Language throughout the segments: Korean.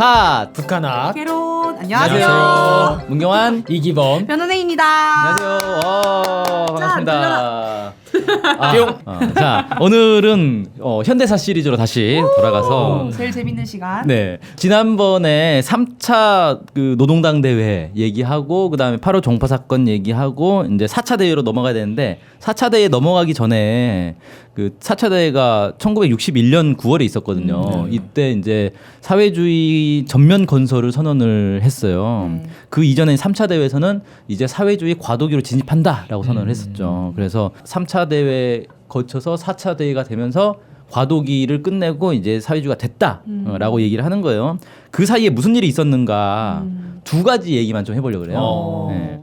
팟 북한학 개론 안녕하세요. 안녕하세요. 문경환 이기범 변은혜입니다. 안녕하세요. 와, 반갑습니다. 아, 뿅. 어, 자 오늘은 어, 현대사 시리즈로 다시 돌아가서 오, 제일 재밌는 시간. 네 지난번에 3차 그 노동당 대회 얘기하고 그다음에 8월 종파 사건 얘기하고 이제 4차 대회로 넘어가야 되는데 4차 대회 넘어가기 전에 그 4차 대회가 1961년 9월에 있었거든요. 이때 이제 사회주의 전면 건설을 선언을 했어요. 네. 그 이전에 3차 대회에서는 이제 사회주의 과도기로 진입한다라고 선언을 했었죠. 그래서 3차 대회 거쳐서 4차 대회가 되면서 과도기를 끝내고 이제 사회주의가 됐다라고 얘기를 하는 거예요. 그 사이에 무슨 일이 있었는가 두 가지 얘기만 좀 해보려고 그래요. 어. 네.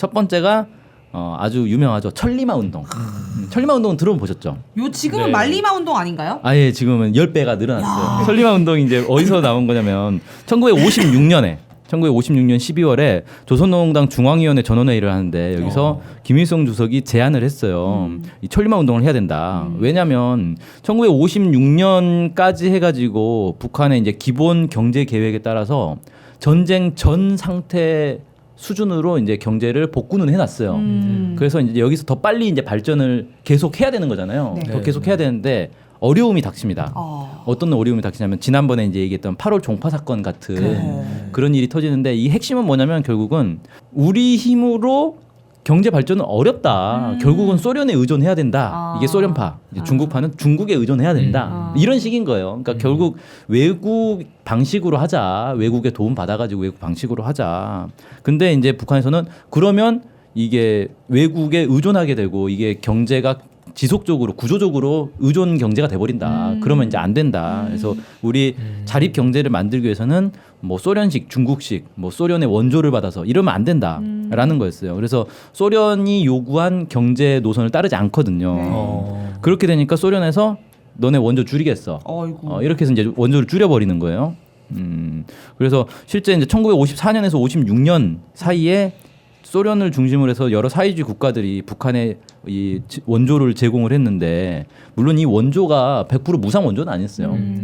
첫 번째가 어, 아주 유명하죠 천리마 운동. 음, 천리마 운동은 들어보셨죠? 요 지금은 네. 말리마 운동 아닌가요? 아예 지금은 10배가 늘어났어요. 천리마 운동이 이제 어디서 나온 거냐면 1956년에 1956년 12월에 조선노동당 중앙위원회 전원회의를 하는데 여기서 김일성 주석이 제안을 했어요. 이 천리마 운동을 해야 된다. 왜냐하면 1956년까지 해가지고 북한의 이제 기본 경제 계획에 따라서 전쟁 전 상태 수준으로 이제 경제를 복구는 해놨어요. 음. 그래서 이제 여기서 더 빨리 이제 발전을 계속 해야 되는 거잖아요. 네. 더 계속 해야 되는데 어려움이 닥칩니다. 어. 어떤 어려움이 닥치냐면 지난번에 이제 얘기했던 8월 종파 사건 같은 네. 그런 일이 터지는데 이 핵심은 뭐냐면 결국은 우리 힘으로 경제 발전은 어렵다. 음. 결국은 소련에 의존해야 된다. 아. 이게 소련파, 이제 아. 중국파는 중국에 의존해야 된다. 음. 이런 식인 거예요. 그러니까 결국 외국 방식으로 하자. 외국의 도움 받아가지고 외국 방식으로 하자. 근데 이제 북한에서는 그러면 이게 외국에 의존하게 되고 이게 경제가 지속적으로 구조적으로 의존 경제가 돼버린다. 음. 그러면 이제 안 된다. 그래서 우리 자립 경제를 만들기 위해서는 뭐 소련식, 중국식, 뭐 소련의 원조를 받아서 이러면 안 된다라는 거였어요. 그래서 소련이 요구한 경제 노선을 따르지 않거든요. 네. 어. 그렇게 되니까 소련에서 너네 원조 줄이겠어. 어이구. 어, 이렇게 해서 이제 원조를 줄여버리는 거예요. 음, 그래서 실제 이제 1954년에서 56년 사이에 소련을 중심으로 해서 여러 사회주의 국가들이 북한에 이 지- 원조를 제공을 했는데 물론 이 원조가 100% 무상 원조는 아니었어요. 음.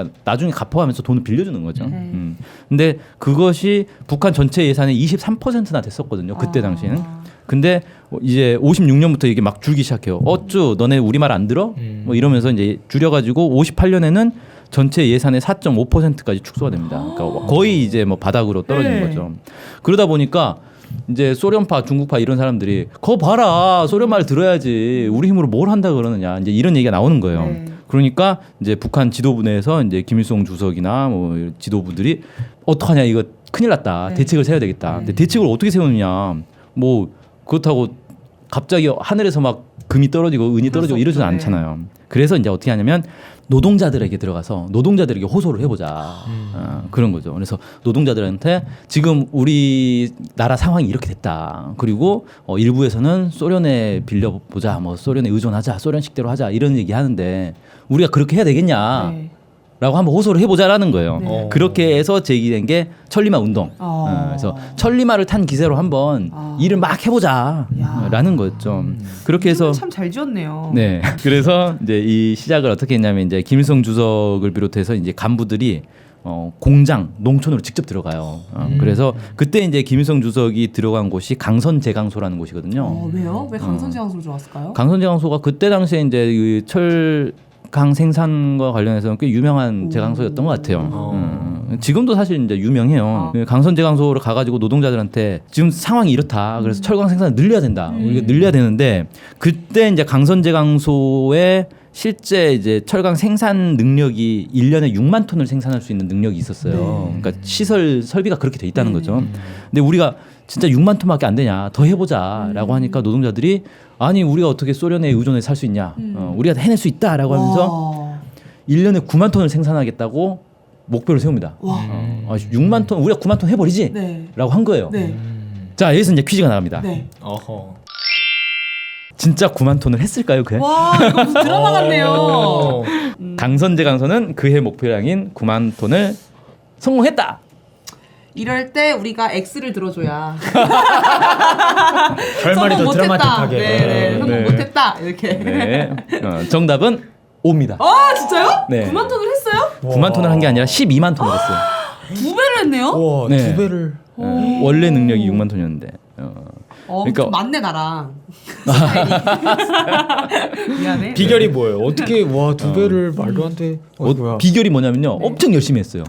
어, 그러니까 나중에 갚아가면서 돈을 빌려주는 거죠. 네. 음. 근데 그것이 북한 전체 예산의 23%나 됐었거든요. 그때 아. 당시에는. 근데 이제 56년부터 이게 막 줄기 시작해요. 어쭈 너네 우리 말 안 들어? 음. 뭐 이러면서 이제 줄여가지고 58년에는 전체 예산의 4.5%까지 축소가 됩니다. 그러니까 거의 이제 뭐 바닥으로 떨어지는 네. 거죠. 그러다 보니까 이제 소련파, 중국파 이런 사람들이 거 봐라 소련 말 들어야지 우리 힘으로 뭘 한다 그러느냐 이제 이런 얘기가 나오는 거예요. 네. 그러니까 이제 북한 지도부 내에서 이제 김일성 주석이나 뭐 지도부들이 어떡하냐 이거 큰일 났다 네. 대책을 세워야 되겠다. 근데 대책을 어떻게 세우느냐 뭐 그렇다고 갑자기 하늘에서 막 금이 떨어지고 은이 떨어지고 이러지는 없죠. 네. 않잖아요. 그래서 이제 어떻게 하냐면 노동자들에게 들어가서 노동자들에게 호소를 해보자 음. 어, 그런 거죠. 그래서 노동자들한테 지금 우리 나라 상황이 이렇게 됐다. 그리고 어, 일부에서는 소련에 빌려 보자, 뭐 소련에 의존하자, 소련식대로 하자 이런 얘기 하는데 우리가 그렇게 해야 되겠냐? 네. 라고 한번 호소를 해보자라는 거예요. 네. 어. 그렇게 해서 제기된 게 천리마 운동. 어. 어, 그래서 천리마를 탄 기세로 한번 아. 일을 막 해보자라는 거였죠. 그렇게 해서 참 잘 지었네요. 네. 그래서 이제 이 시작을 어떻게 했냐면 이제 김일성 주석을 비롯해서 이제 간부들이 어, 공장, 농촌으로 직접 들어가요. 어, 음. 그래서 그때 이제 김일성 주석이 들어간 곳이 강선제강소라는 곳이거든요. 어, 왜요? 왜 강선제강소로 좋았을까요? 강선제강소가 그때 당시에 이제 이철 강 생산과 관련해서는 꽤 유명한 오. 제강소였던 것 같아요. 어. 음, 지금도 사실 이제 유명해요. 그 아. 강선 제강소를 가가지고 노동자들한테 지금 상황이 이렇다. 그래서 철강 생산을 늘려야 된다. 음. 우리가 늘려야 되는데 그때 이제 강선 제강소에 실제 이제 철강 생산 능력이 1년에 6만 톤을 생산할 수 있는 능력이 있었어요. 네. 그러니까 시설 설비가 그렇게 돼 있다는 네. 거죠. 근데 우리가 진짜 6만 톤밖에 안 되냐 더 해보자라고 음. 하니까 노동자들이 아니 우리가 어떻게 소련에 의존해 살 수 있냐 음. 어, 우리가 해낼 수 있다라고 하면서 와. 1년에 9만 톤을 생산하겠다고 목표를 세웁니다. 와. 음. 아, 6만 톤 우리가 9만 톤 해버리지 네. 라고 한 거예요. 네. 음. 자 여기서 이제 퀴즈가 나갑니다. 네. 어허. 진짜 9만 톤을 했을까요 그해? 와 이거 무슨 드라마 같네요. 어. 강선제 강소는 그해 목표량인 9만 톤을 성공했다. 이럴 때 우리가 X를 들어줘야 결말이 더 성공 못했다. 드라마틱하게. 네, 네. 성공 네. 못했다 이렇게. 네. 어, 정답은 옵니다. 아 진짜요? 네. 9만 톤을 했어요? 9만 톤을 한 게 아니라 12만 톤을 했어요. 두 배를 했네요. 와, 네. 두 배를. 예, 원래 능력이 6만 톤이었는데. 어. 어, 그러니까- 좀 맞네 나랑. 미안해. 비결이 뭐예요? 어떻게 와 두 배를 말도 안 돼. 어, 어, 뭐야? 비결이 뭐냐면요. 엄청 열심히 했어요.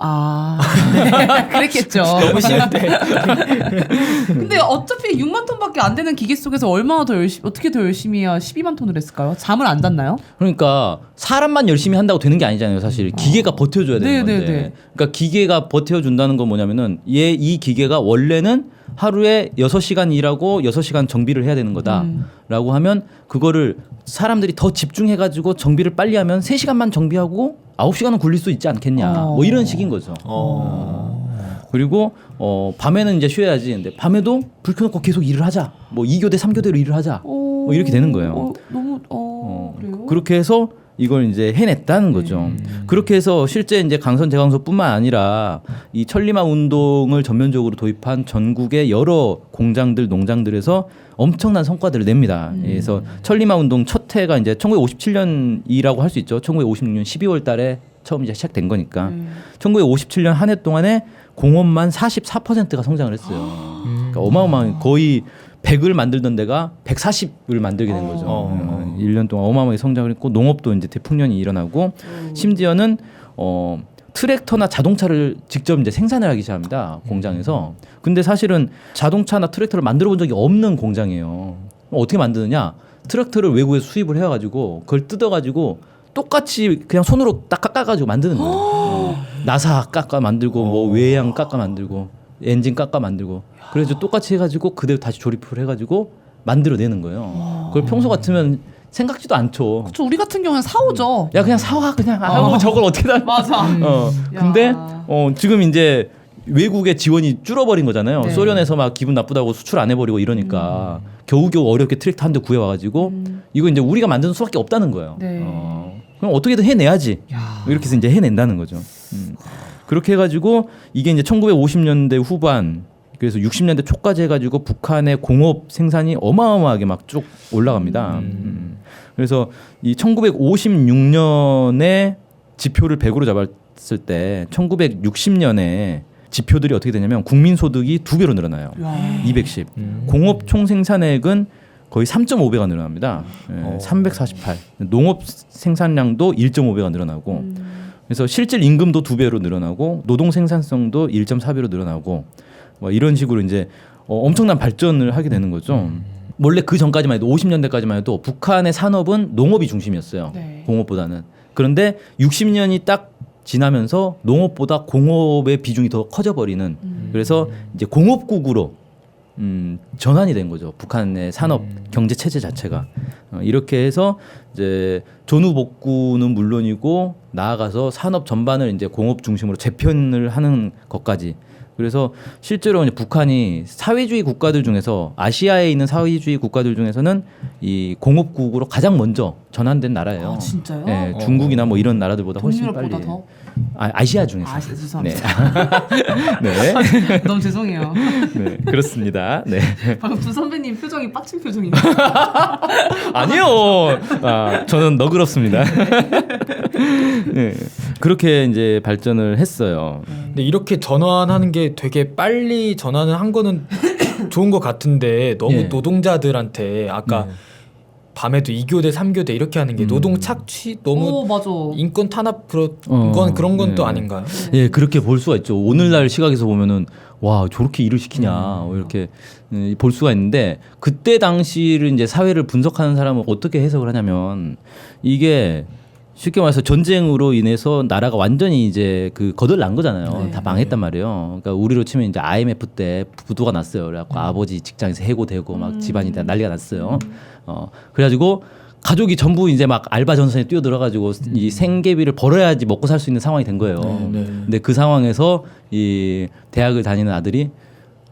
아 그랬겠죠. 너무 싫은데. 근데 어차피 6만 톤밖에 안 되는 기계 속에서 얼마나 더 열심히 어떻게 더 열심히 해야 12만 톤을 했을까요? 잠을 안 잤나요? 그러니까 사람만 열심히 한다고 되는 게 아니잖아요. 사실 기계가 버텨줘야 되는 네, 네, 건데. 네. 그러니까 기계가 버텨준다는 건 뭐냐면은 얘 이 기계가 원래는 하루에 6시간 일하고 6시간 정비를 해야 되는 음. 거다라고 하면 그거를 사람들이 더 집중해 가지고 정비를 빨리 하면 3시간만 정비하고 9시간은 굴릴 수 있지 않겠냐. 어. 뭐 이런 식인 거죠. 어. 그리고 어 밤에는 이제 쉬어야지. 근데 밤에도 불 켜놓고 계속 일을 하자. 뭐 2교대 3교대로 일을 하자. 뭐 이렇게 되는 거예요. 어, 너무 어, 어, 그래요? 그렇게 해서 이걸 이제 해냈다는 거죠. 그렇게 해서 실제 이제 강선 제강소뿐만 아니라 이 천리마 운동을 전면적으로 도입한 전국의 여러 공장들 농장들에서 엄청난 성과들을 냅니다. 그래서 천리마 운동 첫 해가 이제 1957년이라고 할 수 있죠. 1956년 12월 달에 처음 이제 시작된 거니까. 1957년 한 해 동안에 공업만 44%가 성장을 했어요. 그러니까 어마어마한 거의 100을 만들던 데가 140을 만들게 된 거죠. 어. 1년 동안 어마어마하게 성장을 했고 농업도 이제 대풍년이 일어나고 심지어는 어 트랙터나 자동차를 직접 이제 생산을 하기 시작합니다. 공장에서. 근데 사실은 자동차나 트랙터를 만들어 본 적이 없는 공장이에요. 어떻게 만드느냐? 트랙터를 외국에서 수입을 해 가지고 그걸 뜯어 가지고 똑같이 그냥 손으로 딱 깎아 가지고 만드는 거예요. 어. 나사 깎아 만들고 뭐 외양 깎아 만들고 엔진 깎아 만들고 그래서 똑같이 해 가지고 그대로 다시 조립을 해 가지고 만들어 내는 거예요. 그걸 평소 같으면 생각지도 않죠. 그쵸, 우리 같은 경우는 사오죠. 야 그냥 사와 그냥 아, 뭐 저걸 어떻게 다 맞아. 어 야. 근데 어 지금 이제 외국의 지원이 줄어버린 거잖아요. 네. 소련에서 막 기분 나쁘다고 수출 안 해버리고 이러니까 겨우겨우 어렵게 트랙터 한 대 구해와가지고 이거 이제 우리가 만드는 수밖에 없다는 거예요. 네. 어, 그럼 어떻게든 해내야지. 야. 이렇게 해서 이제 해낸다는 거죠. 음. 그렇게 해가지고 이게 이제 1950년대 후반 그래서 60년대 초까지 해가지고 북한의 공업 생산이 어마어마하게 막 쭉 올라갑니다. 음. 그래서 이 1956년에 지표를 100으로 잡았을 때 1960년에 지표들이 어떻게 되냐면 국민 소득이 두 배로 늘어나요. 야. 210. 음. 공업 총 생산액은 거의 3.5배가 늘어납니다. 예, 어. 348. 농업 생산량도 1.5배가 늘어나고 그래서 실질 임금도 두 배로 늘어나고 노동 생산성도 1.4배로 늘어나고 뭐 이런 식으로 이제 어, 엄청난 발전을 하게 되는 거죠. 원래 그 전까지만 해도 50년대까지만 해도 북한의 산업은 농업이 중심이었어요. 네. 공업보다는. 그런데 60년이 딱 지나면서 농업보다 공업의 비중이 더 커져버리는 그래서 이제 공업국으로 음, 전환이 된 거죠. 북한의 산업 경제 체제 자체가 어, 이렇게 해서 이제 전후 복구는 물론이고 나아가서 산업 전반을 이제 공업 중심으로 재편을 하는 것까지. 그래서 실제로 이제 북한이 사회주의 국가들 중에서 아시아에 있는 사회주의 국가들 중에서는 이 공업국으로 가장 먼저 전환된 나라예요. 아, 진짜요? 네, 중국이나 뭐 이런 나라들보다 훨씬 빨리. 동유럽보다 더? 아, 아시아 중에서. 아, 죄송합니다. 네. 너무 죄송해요. 네, 그렇습니다. 네. 방금 두 선배님 표정이 빡친 표정인데. 아니요. 아, 저는 너그럽습니다. 네. 그렇게 이제 발전을 했어요. 근데 이렇게 전환하는 게 되게 빨리 전환을 한 거는 좋은 것 같은데 너무 예. 노동자들한테 아까 네. 밤에도 2교대, 3교대 이렇게 하는 게 음. 노동 착취 너무 오 맞아. 인권 탄압 그런 어, 건 그런 건 또 네. 아닌가요? 예, 그렇게 볼 수가 있죠. 오늘날 시각에서 보면은 와 저렇게 일을 시키냐 뭐 이렇게 음, 볼 수가 있는데 그때 당시를 이제 사회를 분석하는 사람은 어떻게 해석을 하냐면 이게 쉽게 말해서 전쟁으로 인해서 나라가 완전히 이제 그 거덜난 거잖아요. 네. 다 망했단 말이에요. 그러니까 우리로 치면 이제 IMF 때 부도가 났어요. 그래갖고 아버지 직장에서 해고되고 막 집안이 다 난리가 났어요. 어 그래가지고 가족이 전부 이제 막 알바 전선에 뛰어들어가지고 이 생계비를 벌어야지 먹고 살 수 있는 상황이 된 거예요. 네. 근데 그 상황에서 이 대학을 다니는 아들이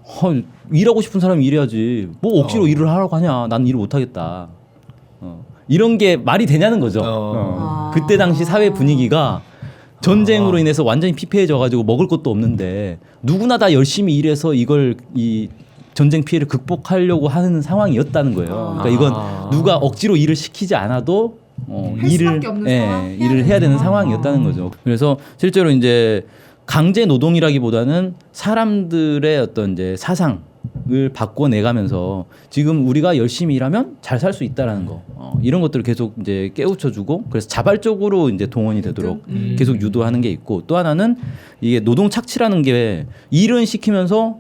허, 일하고 싶은 사람이 일해야지 뭐 억지로 어. 일을 하라고 하냐 나는 일을 못하겠다 어. 이런 게 말이 되냐는 거죠 어. 어. 아. 그때 당시 사회 분위기가 전쟁으로 인해서 완전히 피폐해져 가지고 먹을 것도 없는데 누구나 다 열심히 일해서 이걸 이 전쟁 피해를 극복하려고 하는 상황이었다는 거예요. 그러니까 이건 아. 누가 억지로 일을 시키지 않아도 어, 할 일을 수밖에 없는 예, 상황, 해야 일을 되는 해야 되는 상황. 상황이었다는 거죠. 그래서 실제로 이제 강제 노동이라기보다는 사람들의 어떤 이제 사상 을 바꿔내가면서 지금 우리가 열심히 일하면 잘 살 수 있다라는 거 어, 이런 것들을 계속 이제 깨우쳐주고 그래서 자발적으로 이제 동원이 되도록 음. 계속 유도하는 게 있고 또 하나는 이게 노동 착취라는 게 일은 시키면서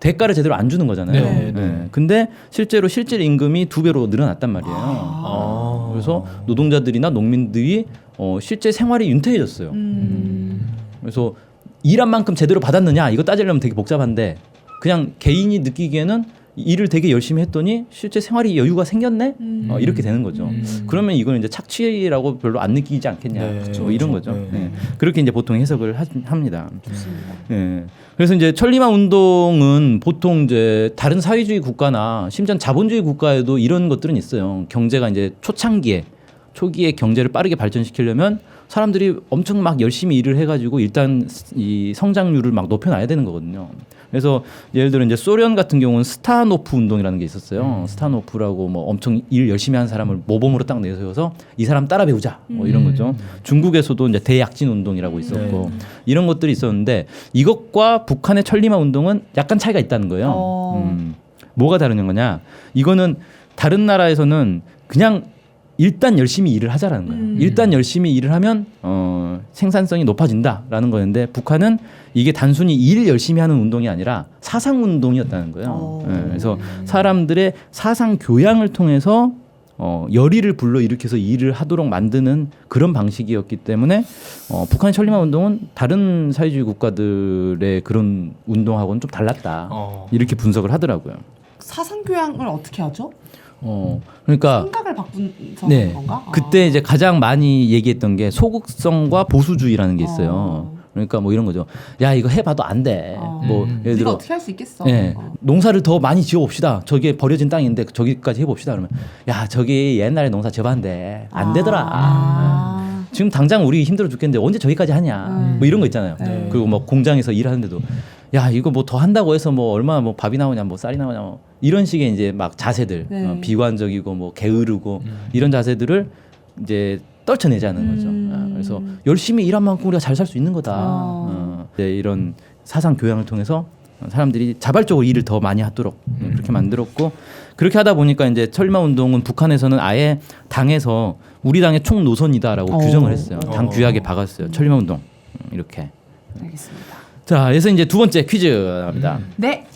대가를 제대로 안 주는 거잖아요. 네, 네. 예. 근데 실제로 실질 임금이 두 배로 늘어났단 말이에요. 아. 그래서 노동자들이나 농민들이 어, 실제 생활이 윤택해졌어요. 음. 그래서 일한 만큼 제대로 받았느냐 이거 따지려면 되게 복잡한데 그냥 개인이 느끼기에는 일을 되게 열심히 했더니 실제 생활이 여유가 생겼네 음. 어, 이렇게 되는 거죠. 음. 그러면 이거는 이제 착취라고 별로 안 느끼지 않겠냐 네, 뭐 이런 그렇죠. 거죠. 네. 예. 그렇게 이제 보통 해석을 하, 합니다. 좋습니다. 예. 그래서 이제 천리마 운동은 보통 이제 다른 사회주의 국가나 심지어 자본주의 국가에도 이런 것들은 있어요. 경제가 이제 초창기에 초기에 경제를 빠르게 발전시키려면 사람들이 엄청 막 열심히 일을 해가지고 일단 이 성장률을 막 높여놔야 되는 거거든요. 그래서 예를 들어 이제 소련 같은 경우는 스타노프 운동이라는 게 있었어요. 스타노프라고 뭐 엄청 일 열심히 한 사람을 모범으로 딱 내세워서 이 사람 따라 배우자 뭐 이런 거죠. 중국에서도 이제 대약진 운동이라고 있었고 이런 것들이 있었는데 이것과 북한의 천리마 운동은 약간 차이가 있다는 거예요. 어. 음, 뭐가 다른 거냐? 이거는 다른 나라에서는 그냥 일단 열심히 일을 하자라는 거예요. 음. 일단 열심히 일을 하면 어, 생산성이 높아진다라는 거였는데 북한은 이게 단순히 일 열심히 하는 운동이 아니라 사상 운동이었다는 거예요. 어. 예, 그래서 사람들의 사상 교양을 통해서 어, 열의를 불러 일으켜서 일을 하도록 만드는 그런 방식이었기 때문에 어, 북한의 천리마 운동은 다른 사회주의 국가들의 그런 운동하고는 좀 달랐다. 어. 이렇게 분석을 하더라고요. 사상 교양을 어떻게 하죠? 어, 그러니까 생각을 바꾼 네. 건가? 아. 그때 이제 가장 많이 얘기했던 게 소극성과 보수주의라는 게 있어요. 어. 그러니까 뭐 이런 거죠. 야 이거 해봐도 안 돼. 어. 뭐 음. 예를 들어 어떻게 할 수 있겠어? 예, 어. 농사를 더 많이 지어봅시다. 저게 버려진 땅인데 저기까지 해봅시다. 그러면 야 저기 옛날에 농사 지어봤는데 안 되더라. 아. 지금 당장 우리 힘들어 죽겠는데 언제 저기까지 하냐. 음. 뭐 이런 거 있잖아요. 네. 그리고 뭐 공장에서 일하는데도 야 이거 뭐 더 한다고 해서 뭐 얼마나 뭐 밥이 나오냐 뭐 쌀이 나오냐 뭐 이런 식의 이제 막 자세들 네. 어, 비관적이고 뭐 게으르고 이런 자세들을 이제 떨쳐내자는 거죠. 음. 아, 그래서 열심히 일한 만큼 우리가 잘 살 수 있는 거다. 아. 어, 이제 이런 사상 교양을 통해서 사람들이 자발적으로 일을 더 많이 하도록 음, 그렇게 만들었고 그렇게 하다 보니까 이제 철마 운동은 북한에서는 아예 당에서 우리 당의 총 노선이다라고 어. 규정을 했어요. 당 어. 규약에 박았어요. 철마 운동 음, 이렇게. 알겠습니다. 자, 그래서 이제 두 번째 퀴즈 나갑니다. 네.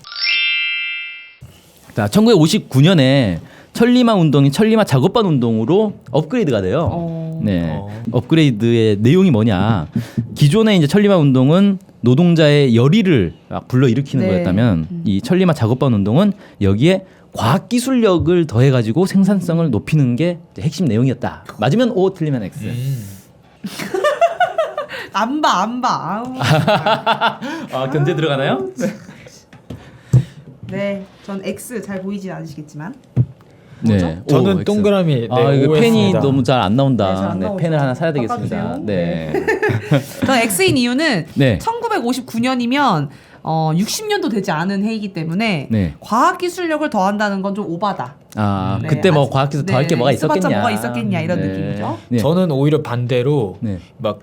자, 1959년에 천리마 운동이 천리마 작업반 운동으로 업그레이드가 돼요. 어. 네. 어. 업그레이드의 내용이 뭐냐? 기존의 이제 천리마 운동은 노동자의 열의를 막 불러 일으키는 네. 거였다면 음. 이 천리마 작업반 운동은 여기에 과학 기술력을 더해 가지고 생산성을 높이는 게 핵심 내용이었다. 맞으면 O, 틀리면 X. 음. 안 봐, 안 봐. 아우. 아, 견제 들어가나요? 네, 전 X 잘 보이진 않으시겠지만. 네. O, 저는 X. 동그라미 아, 네, 이거 O 펜이 했습니다. 너무 잘안 네, 나온다. 잘안 네, 나오죠. 펜을 하나 사야 되겠습니다. 바꿔주세요. 네. 전 X인 이유는 네. 1959년이면 어, 60년도 되지 않은 해이기 때문에 네. 과학 기술력을 더한다는 건 좀 오바다. 아, 네, 그때 뭐 아직- 과학기술 더할 네, 게 뭐가 있었겠냐. 뭐가 있었겠냐, 이런 느낌이죠. 네. 저는 오히려 반대로 네. 막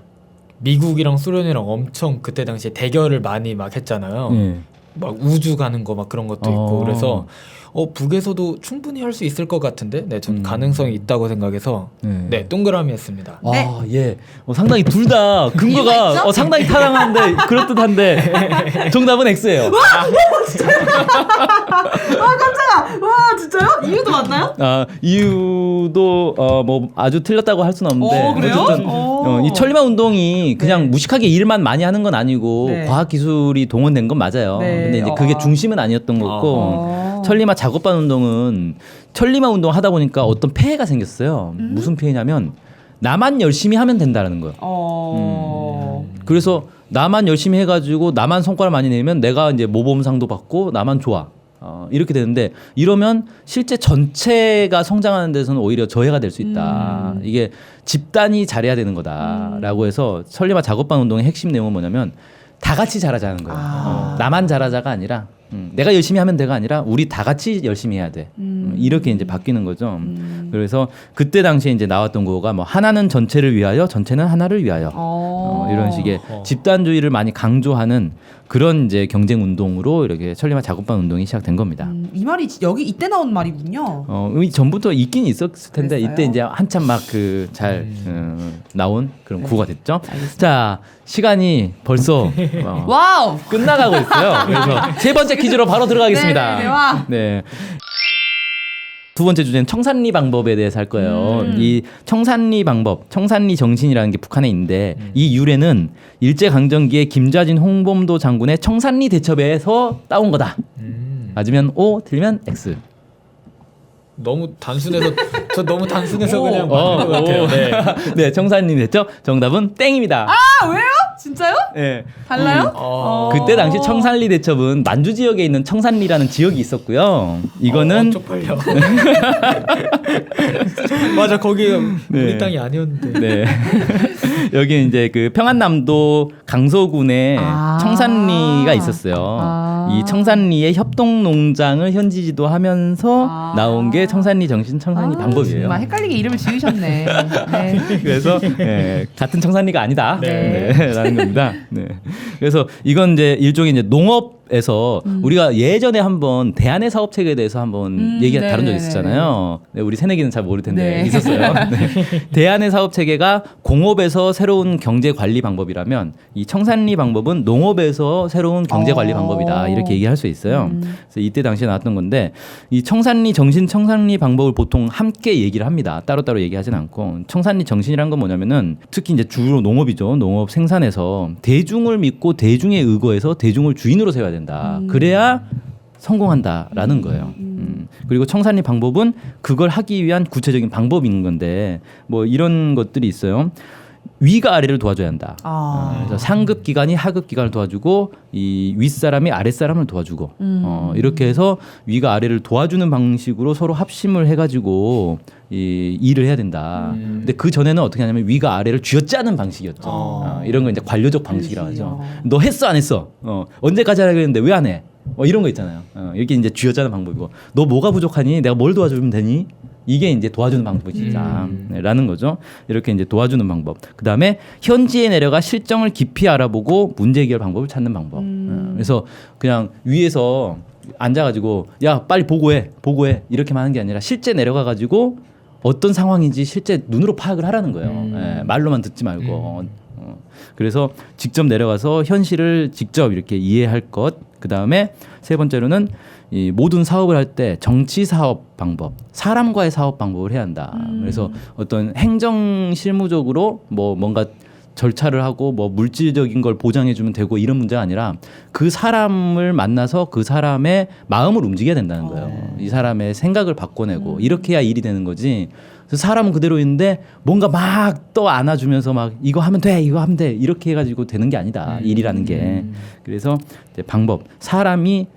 미국이랑 소련이랑 엄청 그때 당시에 대결을 많이 막 했잖아요. 네. 막 우주 가는 거 막 그런 것도 어. 있고 그래서 어 북에서도 충분히 할 수 있을 것 같은데 네, 전 음. 가능성이 있다고 생각해서 네. 네 동그라미 했습니다. 네. 아, 예. 어, 상당히 둘 다 이유가 근거가? 어, 상당히 타당한데 그럴듯한데 정답은 X예요. 아, 깜짝아! 와, 진짜요? 이유도 맞나요? 아, 이유도 어, 뭐 아주 틀렸다고 할 수는 없는데 어, 그래요? 어쨌든 어. 어, 이 천리마 운동이 그냥 네. 무식하게 일만 많이 하는 건 아니고 네. 과학 기술이 동원된 건 맞아요. 네. 근데 이제 그게 어. 중심은 아니었던 거고 어. 천리마 작업반 운동은 천리마 운동 하다 보니까 어떤 폐해가 생겼어요. 음? 무슨 폐해냐면 나만 열심히 하면 된다라는 거예요. 어. 그래서 나만 열심히 해가지고 나만 성과를 많이 내면 내가 이제 모범상도 받고 나만 좋아. 어, 이렇게 되는데 이러면 실제 전체가 성장하는 데서는 오히려 저해가 될 수 있다. 음. 이게 집단이 잘해야 되는 거다라고 해서 설리마 작업반 운동의 핵심 내용은 뭐냐면 다 같이 잘하자는 거예요. 아. 어, 나만 잘하자가 아니라 음, 내가 열심히 하면 돼가 아니라 우리 다 같이 열심히 해야 돼. 음, 이렇게 이제 바뀌는 거죠. 그래서 그때 당시에 이제 나왔던 구호가 뭐 하나는 전체를 위하여, 전체는 하나를 위하여. 어. 어, 이런 식의. 집단주의를 많이 강조하는 그런 이제 경쟁 운동으로 이렇게 천리마 작업반 운동이 시작된 겁니다. 음, 이 말이 여기 이때 나온 말이군요. 어, 이 전부터 있긴 있었을 텐데 그랬어요? 이때 이제 한참 막 그잘 어, 나온 그런 구호가 됐죠. 네. 알겠습니다. 자 시간이 벌써 어, 와우. 끝나가고 있어요. 그래서 세 번째 퀴즈로 바로 들어가겠습니다. 네, 네, 와. 네. 두 번째 주제는 청산리 방법에 대해서 할 거예요. 음. 이 청산리 방법, 청산리 정신이라는 게 북한에 있는데 이 유래는 일제 강점기에 김좌진 홍범도 장군의 청산리 대첩에서 따온 거다. 음. 맞으면 O, 틀리면 X. 너무 단순해서 저 너무 단순해서 오. 그냥 어, 맞는 것 같아요. 오. 네. 네, 청산리 대첩 정답은 땡입니다. 아 왜요? 진짜요? 네. 달라요? 어. 그때 당시 청산리 대첩은 만주 지역에 있는 청산리라는 지역이 있었고요. 이거는 어, 쪽팔려. 맞아 거기 네. 우리 땅이 아니었는데. 네. 여기 이제 그 평안남도 강서군에 아. 청산리가 있었어요. 아. 이 청산리의 협동 농장을 현지 지도 하면서 아. 나온 게 청산리 정신 청산리 아, 방법이에요. 정말 헷갈리게 이름을 지으셨네. 네. 그래서 예, 같은 청산리가 아니다. 네. 네, 라는 겁니다. 네. 그래서 이건 이제 일종의 이제 농업 에서 우리가 예전에 한번 대안의 사업 체계에 대해서 한번 음, 얘기 네, 다룬 적 네, 있었잖아요. 네, 우리 새내기는 잘 모를 텐데 네. 있었어요. 네. 대안의 사업 체계가 공업에서 새로운 경제 관리 방법이라면 이 청산리 방법은 농업에서 새로운 경제 관리 어. 방법이다. 이렇게 얘기할 수 있어요. 음. 그래서 이때 당시에 나왔던 건데 이 청산리 정신 청산리 방법을 보통 함께 얘기를 합니다. 따로따로 얘기하진 않고 청산리 정신이란 건 뭐냐면은 특히 이제 주로 농업이죠. 농업 생산에서 대중을 믿고 대중에 의거해서 대중을 주인으로 세워야 된다. 그래야 성공한다라는 거예요. 음. 그리고 청산리 방법은 그걸 하기 위한 구체적인 방법인 건데 뭐 이런 것들이 있어요. 위가 아래를 도와줘야 한다. 아. 그래서 상급 기관이 하급 기관을 도와주고 이 윗사람이 아랫사람을 도와주고 음. 어, 이렇게 해서 위가 아래를 도와주는 방식으로 서로 합심을 해가지고 이 일을 해야 된다. 음. 근데 그 전에는 어떻게 하냐면 위가 아래를 쥐어짜는 방식이었죠. 어. 어, 이런 거 이제 관료적 방식이라고 하죠. 너 했어 안 했어? 어, 언제까지 하려고 했는데 왜 안 해? 뭐 이런 거 있잖아요. 어, 이렇게 이제 쥐어짜는 방법이고 너 뭐가 부족하니? 내가 뭘 도와주면 되니? 이게 이제 도와주는 방법이다. 음. 네, 라는 거죠. 이렇게 이제 도와주는 방법. 그 다음에 현지에 내려가 실정을 깊이 알아보고 문제 해결 방법을 찾는 방법. 음. 어, 그래서 그냥 위에서 앉아가지고 야 빨리 보고해, 보고해 이렇게만 하는 게 아니라 실제 내려가가지고 어떤 상황인지 실제 눈으로 파악을 하라는 거예요. 음. 예, 말로만 듣지 말고. 어, 그래서 직접 내려가서 현실을 직접 이렇게 이해할 것. 그 다음에 세 번째로는 이 모든 사업을 할 때 정치 사업 방법, 사람과의 사업 방법을 해야 한다. 그래서 어떤 행정 실무적으로 뭐 뭔가 절차를 하고 뭐 물질적인 걸 보장해 주면 되고 이런 문제가 아니라 그 사람을 만나서 그 사람의 마음을 움직여야 된다는 거예요. 이 사람의 생각을 바꿔내고 이렇게 해야 일이 되는 거지. 그래서 사람은 그대로 있는데 뭔가 막 또 안아주면서 막 이거 하면 돼, 이거 하면 돼 이렇게 해가지고 되는 게 아니다. 일이라는 게. 그래서 이제 방법, 사람이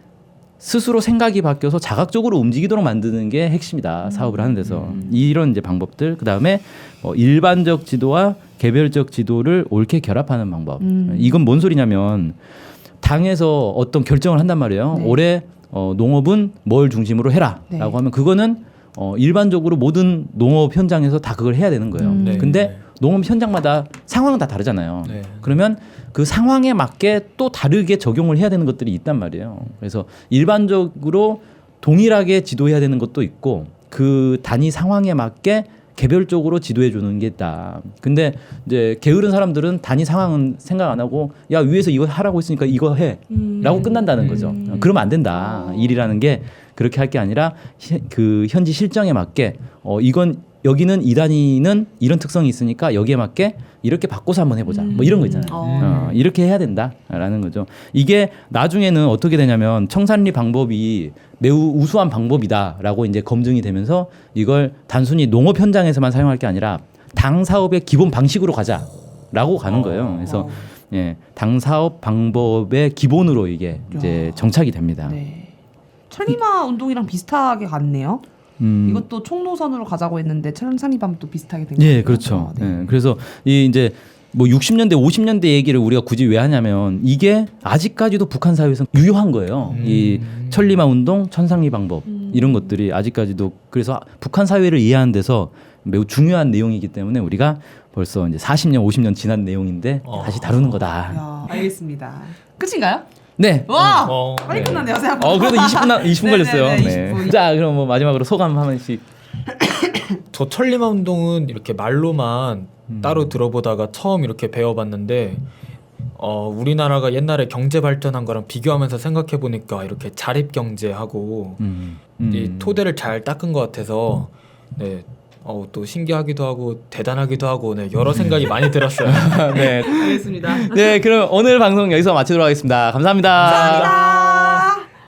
스스로 생각이 바뀌어서 자각적으로 움직이도록 만드는 게 핵심이다 사업을 하는 데서 이런 이제 방법들 그 다음에 뭐 일반적 지도와 개별적 지도를 옳게 결합하는 방법 음. 이건 뭔 소리냐면 당에서 어떤 결정을 한단 말이에요 네. 올해 어, 농업은 뭘 중심으로 해라라고 네. 하면 그거는 어, 일반적으로 모든 농업 현장에서 다 그걸 해야 되는 거예요 음. 네. 근데 농업 현장마다 상황은 다 다르잖아요 네. 그러면 그 상황에 맞게 또 다르게 적용을 해야 되는 것들이 있단 말이에요. 그래서 일반적으로 동일하게 지도해야 되는 것도 있고 그 단위 상황에 맞게 개별적으로 지도해 주는 게 있다. 근데 이제 게으른 사람들은 단위 상황은 생각 안 하고 야 위에서 이거 하라고 했으니까 이거 해라고 끝난다는 거죠. 음. 그러면 안 된다. 일이라는 게 그렇게 할 게 아니라 시- 그 현지 실정에 맞게 어 이건 여기는 이 단위는 이런 특성이 있으니까 여기에 맞게 이렇게 바꿔서 한번 해보자. 뭐 이런 거 있잖아요. 어. 어, 이렇게 해야 된다라는 거죠. 이게 나중에는 어떻게 되냐면 청산리 방법이 매우 우수한 방법이다라고 이제 검증이 되면서 이걸 단순히 농업 현장에서만 사용할 게 아니라 당 사업의 기본 방식으로 가자라고 가는 거예요. 그래서 예, 당 사업 방법의 기본으로 이게 이제 정착이 됩니다. 네. 천리마 운동이랑 비슷하게 갔네요. 음, 이것도 총노선으로 가자고 했는데 천산리 밤도 비슷하게 된 거예요. 예, 그렇죠. 네. 예, 그래서 이 이제 뭐 60년대, 50년대 얘기를 우리가 굳이 왜 하냐면 이게 아직까지도 북한 사회에서 유효한 거예요. 이 천리마 운동, 천상리 방법 이런 것들이 아직까지도 그래서 북한 사회를 이해하는 데서 매우 중요한 내용이기 때문에 우리가 벌써 이제 40년, 50년 지난 내용인데 어. 다시 다루는 거다. 야, 알겠습니다. 끝인가요? 네. 와 어, 빨리 네. 끝났네요 생각보다. 어 그래도 20분 나, 20분 네, 걸렸어요. 네, 네. 네, 20분. 자 그럼 뭐 마지막으로 소감 한 번씩. 저 천리마 운동은 이렇게 말로만 따로 들어보다가 처음 이렇게 배워봤는데 어, 우리나라가 옛날에 경제 발전한 거랑 비교하면서 생각해 보니까 이렇게 자립 경제하고 음. 이 토대를 잘 닦은 것 같아서 네. 어, 또 신기하기도 하고 대단하기도 하고 네, 여러 생각이 많이 들었어요. 네. 알겠습니다. 네, 그럼 오늘 방송 여기서 마치도록 하겠습니다 감사합니다. 감사합니다.